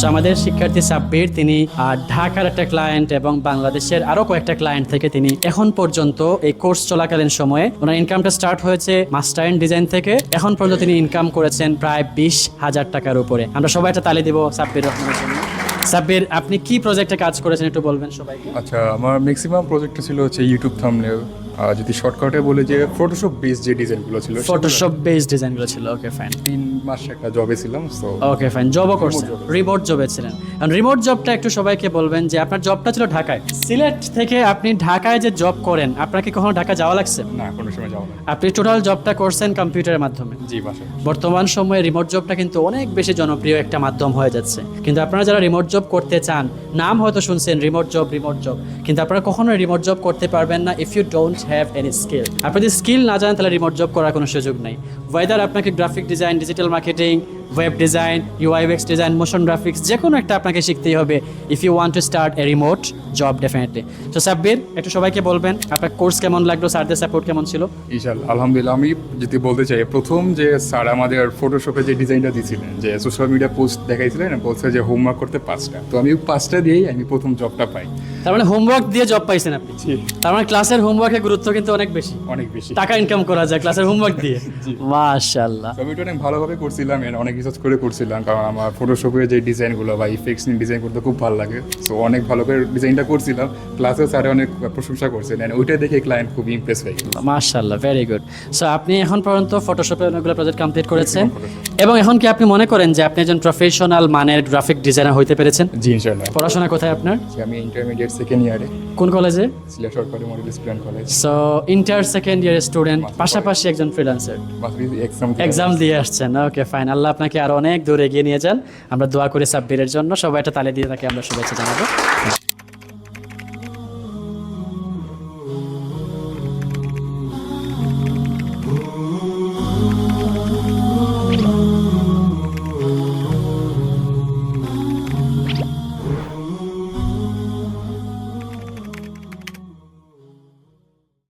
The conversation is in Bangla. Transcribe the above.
সো আমাদের শিক্ষার্থী সাব্বির, তিনি ঢাকার একটা ক্লায়েন্ট এবং বাংলাদেশের আরও কয়েকটা ক্লায়েন্ট থেকে তিনি এখন পর্যন্ত এই কোর্স চলাকালীন সময়ে ওনার ইনকামটা স্টার্ট হয়েছে মাস্টার ইন ডিজাইন থেকে। এখন পর্যন্ত তিনি ইনকাম করেছেন প্রায় বিশ হাজার টাকার উপরে। আমরা সবাই একটা তালি দিব সাব্বির রহমানের জন্য। সাব্বির, আপনি কি প্রজেক্টে কাজ করেছেন একটু বলবেন সবাই আচ্ছা আমার ম্যাক্সিমাম প্রজেক্টটা ছিল হচ্ছে ইউটিউব থামনেল যদি শর্টকাটে বলে যে ফটোশপ বেস যে ডিজাইনগুলো ছিল ফটোশপ বেসড ডিজাইনগুলো ছিল ওকে ফাইন তিন মাস একটা জবে ছিলাম তো ওকে ফাইন জবও করছেন রিমোট জবে ছিলেন। কারণ রিমোট জবটা একটু সবাইকে বলবেন যে আপনার জবটা ছিল ঢাকায়। সিলেট থেকে আপনি ঢাকায় যে জব করেন আপনার কি কখনো ঢাকা যাওয়া লাগছে? না কোনো সময় যাওয়া আপনি টোটাল জবটা করছেন কম্পিউটারের মাধ্যমে। জি বাসা বর্তমান সময়ে রিমোট জবটা কিন্তু অনেক বেশি জনপ্রিয় একটা মাধ্যম হয়ে যাচ্ছে। কিন্তু আপনারা যারা রিমোট জব করতে চান নাম হয়তো শুনছেন রিমোট জব রিমোট জব কিন্তু আপনারা কখনো রিমোট জব করতে পারবেন না if you don't have any skill আপনি যদি স্কিল না জানেন, তাহলে রিমোট জব করার কোনো সুযোগ নেই। ওয়েদার আপনাকে graphic design digital marketing web design UIX design motion graphics যে কোনো একটা আপনাকে শিখতেই হবে। If you want to start a remote job definitely তো সাব্বির একটু সবাইকে বলবেন আপনার কোর্স কেমন লাগল স্যারদের সাপোর্ট কেমন ছিল? ইশাল আলহামদুলিল্লাহ আমি যদি বলতে চাই প্রথম যে স্যার আমাদের ফটোশপে যে ডিজাইনটা দিয়েছিলেন যে সোশ্যাল মিডিয়া পোস্ট দেখাইছিলেন বলছে যে হোমওয়ার্ক করতে পাঁচটা। তো আমি পাঁচটা দিয়েই আমি প্রথম জবটা পাই। তার মানে হোমওয়ার্ক দিয়ে জব পাইছেন আপনি? তার মানে ক্লাসের হোমওয়ার্কের গুরুত্ব কিন্তু অনেক বেশি। অনেক বেশি। টাকা ইনকাম করা যায় ক্লাসের হোমওয়ার্ক দিয়ে। মাশাআল্লাহ। আমি এটা অনেক ভালোভাবে করছিলাম and অনেক রিসার্চ করে করছিলাম কারণ আমার ফটোশপের যে ডিজাইনগুলো বা ইফেক্টস নিয়ে ডিজাইন করতে খুব ভালো লাগে। সো অনেক ভালো করে ডিজাইনটা করছিলাম। ক্লাসে স্যারে অনেক প্রশংসা and ওইটা দেখে ক্লায়েন্ট খুব ইমপ্রেস হয়ে গেল মাশাআল্লাহ ভেরি গুড সো আপনি এখন পর্যন্ত ফটোশপে অনেকগুলো প্রজেক্ট কমপ্লিট করেছেন। এবং এখন কি আপনি মনে করেন যে আপনি একজন প্রফেশনাল মানের গ্রাফিক ডিজাইনার হইতে পেরেছেন? জি ইনশাল্লাহ পড়াশোনা কোথায় আপনার? আমি ইন্টারমিডিয়েট সেকেন্ড ইয়ারে কোন কলেজে সিলেট সরকারি model student college so inter second year student পাশাপাশি একজন ফ্রিল্যান্সার এক্সাম দিয়ে আসছেন ওকে ফাইন আল্লাহ আপনাকে আরও অনেক দূরে এগিয়ে নিয়ে যান। আমরা দোয়া করি সাব্বিরের জন্য। সবাই একটা তালে দিয়ে তাকে আমরা শুভেচ্ছা জানাব।